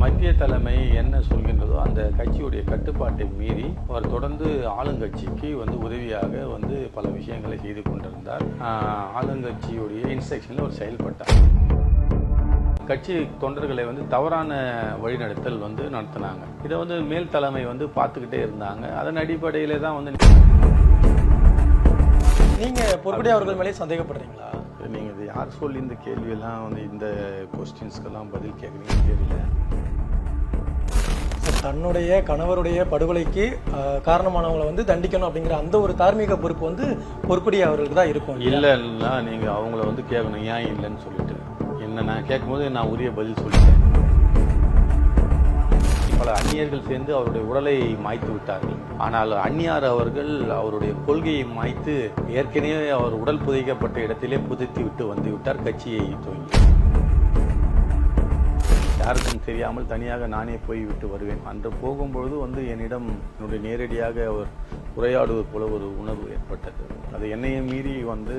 மத்திய தலைமை என்ன சொல்கின்றதோ அந்த கட்சியுடைய கட்டுப்பாட்டை மீறி அவர் தொடர்ந்து ஆளுங்கட்சிக்கு வந்து உதவியாக வந்து பல விஷயங்களை செய்து கொண்டிருந்தார். ஆளுங்கட்சியுடைய இன்ஸ்ட்ரக்ஷனில் அவர் செயல்பட்டார். கட்சி தொண்டர்களை வந்து தவறான வழிநடத்தல் வந்து நடத்தினாங்க. இதை வந்து மேல் தலைமை வந்து பார்த்துக்கிட்டே இருந்தாங்க. அதன் அடிப்படையிலே தான் வந்து நீங்கள் பொறுப்படி அவர்கள் மேலே சந்தேகப்படுறீங்களா? யார் சொல்லி இந்த கேள்வியெல்லாம் வந்து இந்த கொஸ்டின்ஸ்க்கெல்லாம் பதில் கேட்குறீங்கன்னு தெரியல. தன்னுடைய கணவருடைய படுகொலைக்கு காரணமானவங்களை வந்து தண்டிக்கணும் அப்படிங்கிற அந்த ஒரு தார்மீக பொறுப்பு வந்து பொறுப்படி அவர்களுக்கு தான் இருக்கும்? இல்லைன்னா நீங்கள் அவங்கள வந்து கேட்கணும் ஏன் இல்லைன்னு சொல்லிட்டு. என்ன நான் கேட்கும்போது நான் உரிய பதில் சொல்லிட்டேன். அந்நியர்கள் சேர்ந்து அவருடைய உடலை மாய்த்து விட்டார்கள். ஆனால் அந்நியார் அவர்கள் அவருடைய கொள்கையை மாய்த்து ஏற்கனவே அவர் உடல் புதைக்கப்பட்ட இடத்திலே புதைத்து விட்டு வந்து விட்டார் கட்சியை துவங்கி யாருக்கும் தெரியாமல் தனியாக நானே போய் விட்டு வருவேன். அன்று போகும்பொழுது வந்து என்னிடம் என்னுடைய நேரடியாக அவர் உரையாடுவது போல ஒரு உணர்வு ஏற்பட்டது. அது என்னையும் மீறி வந்து